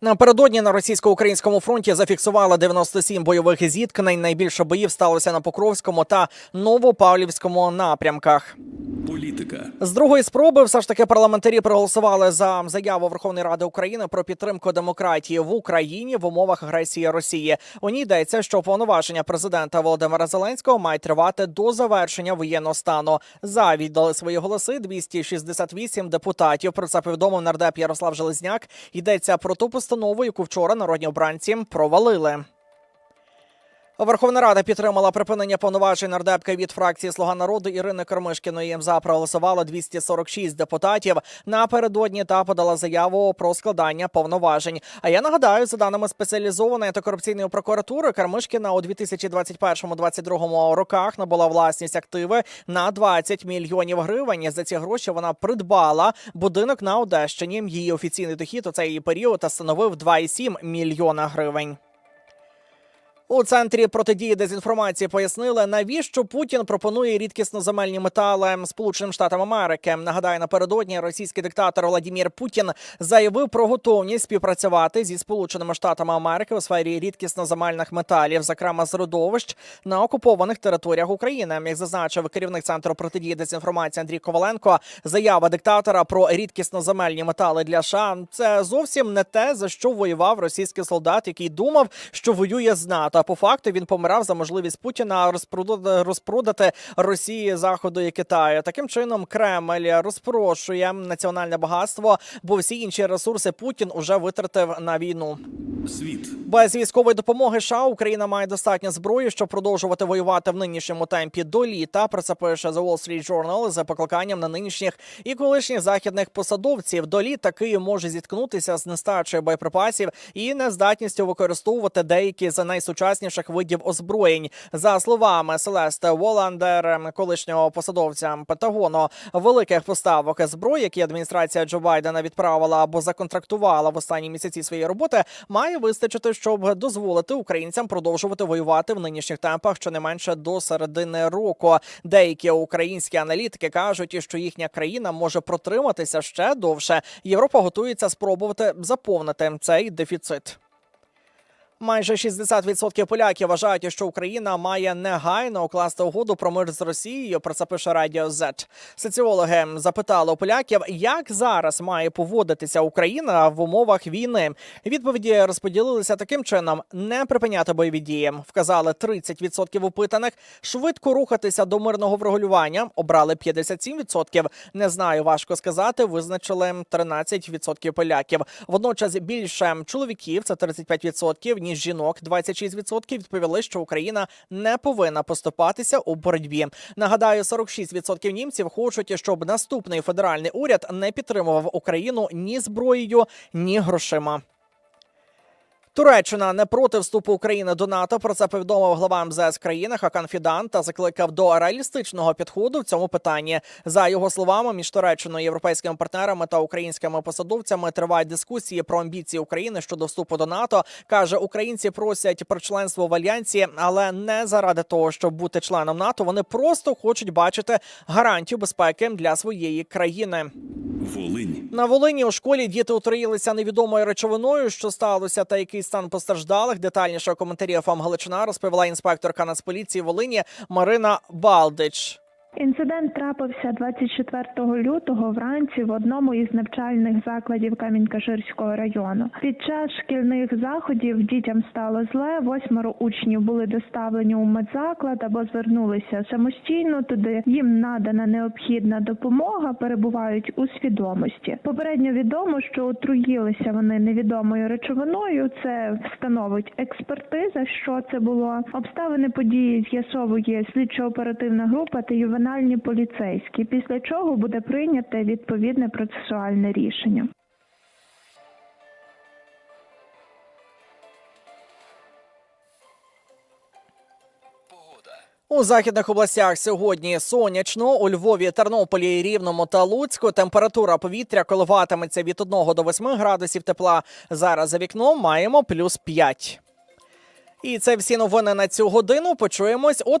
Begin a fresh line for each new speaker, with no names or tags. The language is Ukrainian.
Напередодні на російсько-українському фронті зафіксували 97 бойових зіткнень. Найбільше боїв сталося на Покровському та Новопавлівському напрямках.
Політика.
З другої спроби все ж таки парламентарі проголосували за заяву Верховної Ради України про підтримку демократії в Україні в умовах агресії Росії. У ній йдеться, що повноваження президента Володимира Зеленського мають тривати до завершення воєнного стану. За віддали свої голоси 268 депутатів. Про це повідомив нардеп Ярослав Железняк. Йдеться про ту постанову, яку вчора народні обранці провалили. Верховна Рада підтримала припинення повноважень нардепки від фракції Слуга народу Ірини Кормишкіної. За проголосувало 246 депутатів напередодні та подала заяву про складання повноважень. А я нагадаю, за даними спеціалізованої антикорупційної прокуратури, Кармишкіна у 2021-2022 роках набула власність активи на 20 мільйонів гривень. За ці гроші вона придбала будинок на Одещині. Її офіційний дохід у цей період становив 2,7 мільйона гривень. У центрі протидії дезінформації пояснили, навіщо Путін пропонує рідкісноземельні метали Сполученим Штатам Америки. Нагадаю, напередодні російський диктатор Владімір Путін заявив про готовність співпрацювати зі Сполученими Штатами Америки у сфері рідкісноземельних металів, зокрема з родовищ на окупованих територіях України. Як зазначив керівник центру протидії дезінформації Андрій Коваленко, заява диктатора про рідкісноземельні метали для США – це зовсім не те, за що воював російський солдат, який думав, що воює з НАТО. А по факту він помирав за можливість Путіна розпродати, розпродати Росії, Заходу і Китаю. Таким чином, Кремль розпрошує національне багатство, бо всі інші ресурси Путін уже витратив на війну.
Світ.
Без військової допомоги США Україна має достатньо зброї, щоб продовжувати воювати в нинішньому темпі до літа. Про це пише The Wall Street Journal за покликанням на нинішніх і колишніх західних посадовців. До літа Київ може зіткнутися з нестачею боєприпасів і нездатністю використовувати деякі з найсучасніших видів озброєнь. За словами Селесте Воландер, колишнього посадовця Пентагону, великих поставок зброї, які адміністрація Джо Байдена відправила або законтрактувала в останні місяці своєї роботи, має вистачити, щоб дозволити українцям продовжувати воювати в нинішніх темпах щонайменше до середини року. Деякі українські аналітики кажуть, що їхня країна може протриматися ще довше. Європа готується спробувати заповнити цей дефіцит. Майже 60% поляків вважають, що Україна має негайно укласти угоду про мир з Росією. Про це пише Радіо Z. Соціологи запитали у поляків, як зараз має поводитися Україна в умовах війни. Відповіді розподілилися таким чином: не припиняти бойові дії. Вказали 30% опитаних, швидко рухатися до мирного врегулювання. Обрали 57%. Не знаю, важко сказати. Визначили 13% поляків. Водночас більше чоловіків це 35%, ніж жінок 26% відповіли, що Україна не повинна поступатися у боротьбі. Нагадаю, 46% німців хочуть, щоб наступний федеральний уряд не підтримував Україну ні зброєю, ні грошима. Туреччина не проти вступу України до НАТО. Про це повідомив глава МЗС країни Хакан Фідан та закликав до реалістичного підходу в цьому питанні. За його словами, між Туреччиною, європейськими партнерами та українськими посадовцями тривають дискусії про амбіції України щодо вступу до НАТО. каже, українці просять про членство в альянсі, але не заради того, щоб бути членом НАТО. Вони просто хочуть бачити гарантію безпеки для своєї країни.
Волинь.
На Волині у школі діти отруїлися невідомою речовиною, що сталося, та який стан постраждалих. Детальніше коментарі ФАМ Галичина розповіла інспекторка Нацполіції Волині Марина Балдич.
Інцидент трапився 24 лютого вранці в одному із навчальних закладів Камінь-Каширського району. Під час шкільних заходів дітям стало зле. Восьмеро учнів були доставлені у медзаклад або звернулися самостійно туди. Їм надана необхідна допомога, перебувають у свідомості. Попередньо відомо, що отруїлися вони невідомою речовиною. Це встановить експертиза. Що це було? Обставини події з'ясовує слідчо-оперативна група та ювенальні поліцейські. Після чого буде прийняте відповідне процесуальне рішення.
У західних областях сьогодні сонячно. У Львові, Тернополі, Рівному та Луцьку температура повітря коливатиметься від 1 до 8 градусів тепла. Зараз за вікном маємо плюс 5. І це всі новини на цю годину. Почуємось о